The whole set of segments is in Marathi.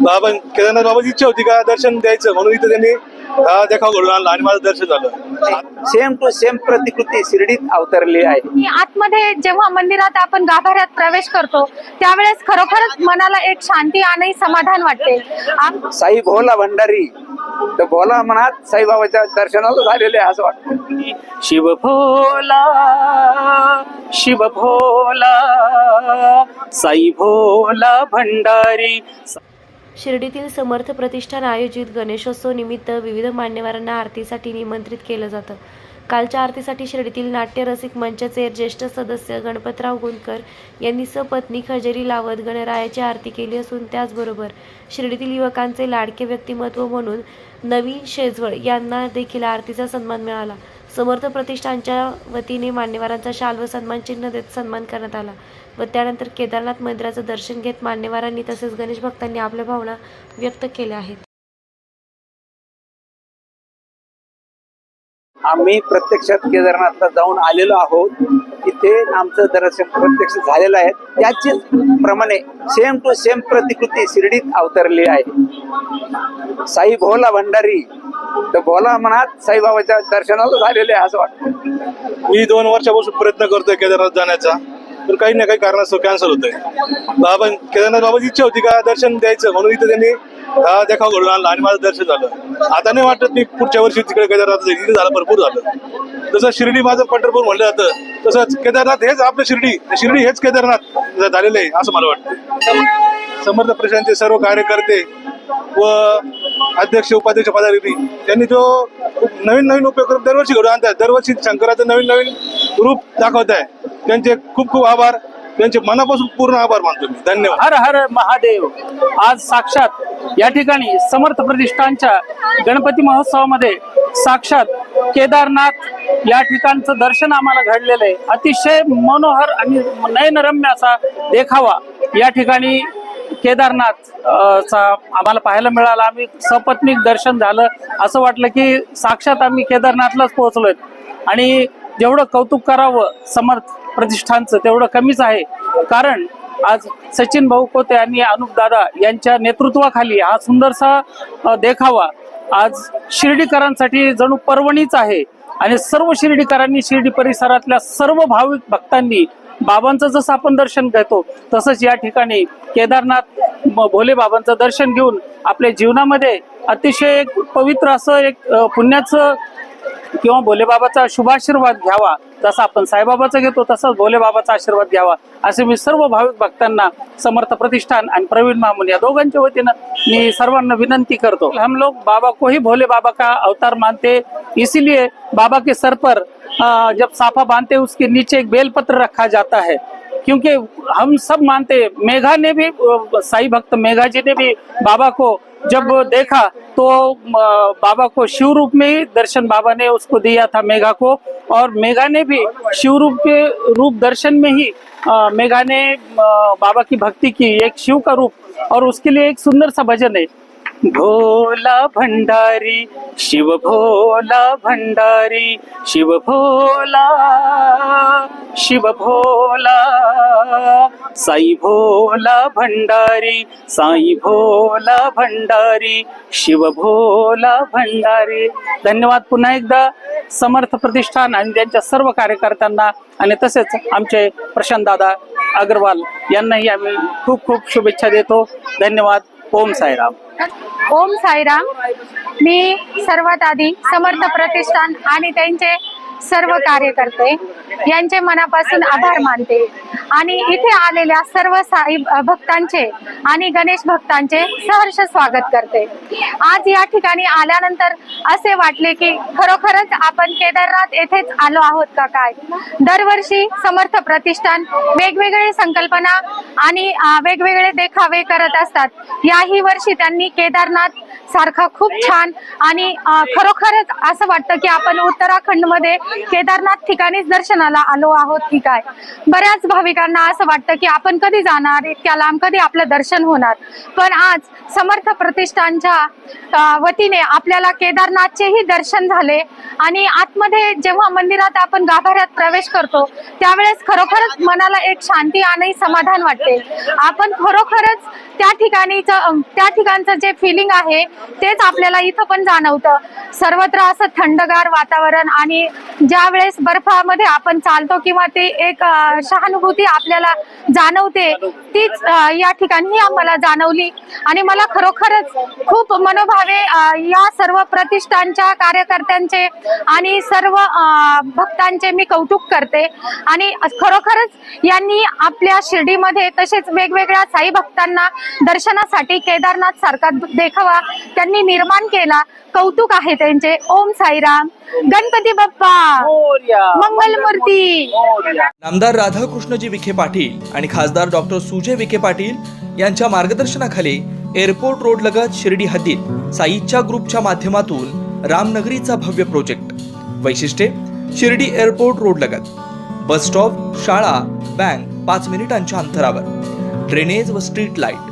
बाबा केदारनाथ बाबाची इच्छा होती का दर्शन द्यायचं? म्हणून इथं त्यांनी हा देखाव घडून आणला आणि माझं दर्शन झालं. सेम टू सेम प्रतिकृती शिर्डीत अवतरली आहे. आणि आतमध्ये जेव्हा मंदिरात आपण गाभाऱ्यात प्रवेश करतो त्यावेळेस खरोखरच मनाला एक शांती आणि समाधान वाटते. साई भोला भंडारी. तर भोला मनात साईबाबाच्या दर्शनाला झालेले आहे असं वाटतं. शिव भोला शिव भोला साई भोला भंडारी. शिर्डीतील समर्थ प्रतिष्ठान आयोजित गणेशोत्सव निमित्त विविध मान्यवरांना आरतीसाठी निमंत्रित केलं जातं. कालच्या आरतीसाठी शिर्डीतील नाट्यरसिक मंचाचे ज्येष्ठ सदस्य गणपतराव गुंदकर यांनी सपत्नीक हजेरी लावत गणरायाची आरती केली असून त्याचबरोबर शिर्डीतील युवकांचे लाडके व्यक्तिमत्व म्हणून नवीन शेजवळ यांना देखील आरतीचा सन्मान मिळाला. समर्थ प्रतिष्ठानच्या वतीने मान्यवरांचा शाल व सन्मान चिन्ह देत सन्मान करण्यात आला व त्यानंतर केदारनाथ मंदिराचं दर्शन घेत मान्यवरांनी तसेच गणेश भक्तांनी आपल्या भावना व्यक्त केल्या आहेत. आम्ही प्रत्यक्षात केदारनाथला जाऊन आलेलो आहोत. तिथे आमचं दर्शन प्रत्यक्ष झालेलं आहे. त्याचीच प्रमाणे सेम टू सेम प्रतिकृती शिर्डीत अवतरली आहे. साई भोला भंडारी तर भोला मनात साईबाबाच्या दर्शनाला झालेले आहे असं वाटतं. मी दोन वर्षापासून प्रयत्न करतोय केदारनाथ जाण्याचा. पण काही ना काही कारणास्तव कॅन्सल होतंय. बाबा केदारनाथ बाबाची इच्छा होती का दर्शन द्यायचं? म्हणून इथं त्यांनी हा देखाव घडून आणला आणि माझं दर्शन झालं. आता नाही वाटत मी पुढच्या वर्षी तिकडे केदारनाथ जाईल. इथे झालं भरपूर झालं. जसं शिर्डी माझं पंढरपूर म्हणलं जातं तसंच केदारनाथ हेच आपलं शिर्डी. शिर्डी हेच केदारनाथ झालेलं आहे असं मला वाटतं. समर्थ प्रशांतचे सर्व कार्यकर्ते व अध्यक्ष उपाध्यक्ष पदाधिकारी त्यांनी जो नवीन नवीन उपयोग करून दरवर्षी घडून आणतात दरवर्षी शंकराचं नवीन नवीन रूप दाखवत आहे त्यांचे खूप खूप आभार. त्यांचे मनापासून पूर्ण आभार मानतो मी. धन्यवाद. हर हर महादेव. आज साक्षात या ठिकाणी समर्थ प्रतिष्ठानच्या गणपती महोत्सवामध्ये साक्षात केदारनाथ या ठिकाणचं दर्शन आम्हाला घडलेलं आहे. अतिशय मनोहर आणि नयनरम्य असा देखावा या ठिकाणी केदारनाथ चा आम्हाला पाहायला मिळाला. आम्ही सपत्नीक दर्शन झालं. असं वाटलं की साक्षात आम्ही केदारनाथलाच पोहोचलोय. आणि जेवढं कौतुक करावं समर्थ प्रतिष्ठानचं तेवढं कमीच आहे. कारण आज सचिन भाऊ कोते आणि अनुप दादा यांच्या नेतृत्वाखाली हा सुंदरसा देखावा आज शिर्डीकरांसाठी जणू पर्वणीच आहे. आणि सर्व शिर्डीकरांनी शिर्डी परिसरातल्या सर्व भाविक भक्तांनी बाबांचं जसं आपण दर्शन घेतो तसंच या ठिकाणी केदारनाथ म- भोले बाबांचं दर्शन घेऊन आपल्या जीवनामध्ये अतिशय एक पवित्र असं एक पुण्याचं किंवा भोलेबाबाचा शुभाशीर्वाद घ्यावा. जसा आपण साईबाबाचा घेतो तसाच भोलेबाबाचा आशीर्वाद घ्यावा. असे मी सर्व भाविक भक्तांना समर्थ प्रतिष्ठान आणि प्रवीण महामुन या दोघांच्या वतीनं मी सर्वांना विनंती करतो. हम लोग बाबा को ही भोले बाबा का अवतार मानते. इसीलिए बाबा के सर पर जब साफा बांधते उसके नीचे एक बेलपत्र रखा जाता है। क्योंकि हम सब मानते मेघा ने भी साई भक्त मेघा जी ने भी बाबा को जब देखा तो बाबा को शिव रूप में ही दर्शन बाबा ने उसको दिया था मेघा को। और मेघा ने भी शिव रूप के, रूप दर्शन में ही मेघा ने बाबा की भक्ति की, एक शिव का रूप। और उसके लिए एक सुंदर सा भजन है। भोला भंडारी शिव भोला भंडारी शिव भोला शिव भोला साई भोला भंडारी साई भोला भंडारी शिव भोला भंडारी. धन्यवाद. पुन्हा एकदा समर्थ प्रतिष्ठान आणि त्यांच्या सर्व कार्यकर्त्यांना आणि तसेच आमचे प्रशांत दादा अग्रवाल यांनाही आम्ही खूप खूप शुभेच्छा देतो. धन्यवाद. ओम साईराम. ओम साईराम. मी सर्वात आधी समर्थ प्रतिष्ठान आणि त्यांचे सर्व कार्यकर्ते यांचे मनापासून आभार मानते. आणि इथे आलेल्या सर्व साई भक्तांचे आणि गणेश भक्तांचे सहर्ष स्वागत करते. आज या ठिकाणी आल्यानंतर असे वाटले की खरोखरच आपण केदारनाथ येथेच आलो आहोत का काय? दरवर्षी समर्थ प्रतिष्ठान वेगवेगळे संकल्पना आणि वेगवेगळे देखावे करत असतात. याही वर्षी त्यांनी केदारनाथ सारखा खूप छान आणि खरोखरच असं वाटतं की आपण उत्तराखंडमध्ये केदारनाथ ठिकाणीच दर्शनाला आलो आहोत ठीक आहे. बऱ्याच भाविकांना असं वाटतं की आपण कधी जाणार इतक्या लांब कधी आपलं दर्शन होणार. पण आज समर्थ प्रतिष्ठानच्या वतीने आपल्याला केदारनाथचेही दर्शन झाले आणि आतमध्ये जेव्हा मंदिरात आपण गाभाऱ्यात प्रवेश करतो त्यावेळेस खरोखरच मनाला एक शांती आणि समाधान वाटते. आपण खरोखरच त्या ठिकाणीच त्या ठिकाणचं जे फिलिंग आहे तेच आपल्याला इथं पण जाणवतं. सर्वत्र असं थंडगार वातावरण आणि ज्या वेळेस बर्फामध्ये आपण चालतो किंवा ते एक सहानुभूती आपल्याला जाणवते तीच या ठिकाणी आम्हाला जाणवली. आणि मला खरोखरच खूप मनोभावे या सर्व प्रतिष्ठानच्या कार्यकर्त्यांचे आणि सर्व भक्तांचे मी कौतुक करते. आणि खरोखरच यांनी आपल्या शिर्डीमध्ये तसेच वेगवेगळ्या साई भक्तांना दर्शनासाठी केदारनाथ सारखं देखावा. त्यांनी निर्माण केला. कौतुक आहे त्यांचे. ओम साईराम. गणपती बाप्पा. मंगलमूर्ती. नामदार राधाकृष्णजी विखे पाटील आणि खासदार डॉक्टर सुजय विखे पाटील यांच्या मार्गदर्शनाखाली एअरपोर्ट रोड लगत शिर्डी हद्दीत साईच्या ग्रुपच्या माध्यमातून रामनगरीचा भव्य प्रोजेक्ट. वैशिष्ट्ये शिर्डी एअरपोर्ट रोड लगत. बस स्टॉप शाळा बँक पाच मिनिटांच्या अंतरावर. ड्रेनेज व स्ट्रीट लाइट.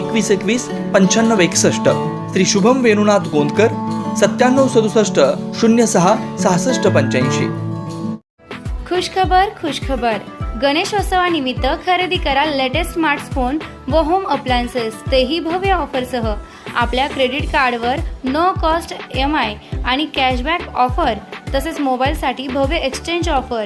एकवीस एकवीस पंच्याण्णव एकसष्ट. श्री शुभम वेणुनाथ गोंदकर सत्त्याण्णव सदुसष्ट शून्य सहा सहासष्ट पंच्याऐंशी. खुशखबर खुशखबर. गणेशोत्सवानिमित्त खरेदी करा लेटेस्ट स्मार्टफोन व होम अप्लायन्सेस तेही भव्य ऑफरसह. आपल्या क्रेडिट कार्डवर नो कॉस्ट एम आय आणि कॅशबॅक ऑफर तसेच मोबाईलसाठी भव्य एक्सचेंज ऑफर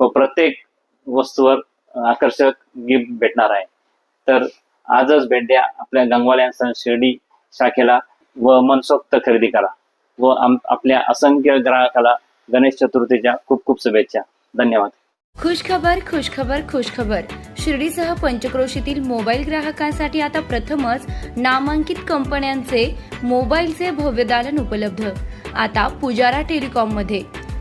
व प्रत्येक वस्तूवर आकर्षक गिफ्ट भेटणार आहे. तर आजच भेट द्या आपल्या गंगवाल्या सण शिर्डी शाखेला व मनसोक्त खरेदी करा व आपल्या असंख्य ग्राहकाला गणेश चतुर्थीच्या खूप खूप शुभेच्छा. धन्यवाद. खुशखबर खुशखबर खुशखबर. शिर्डीसह पंचक्रोशीतील मोबाईल ग्राहकांसाठी आता प्रथमच नामांकित कंपन्यांचे मोबाईलचे भव्य दालन उपलब्ध. आता पुजारा टेलिकॉममध्ये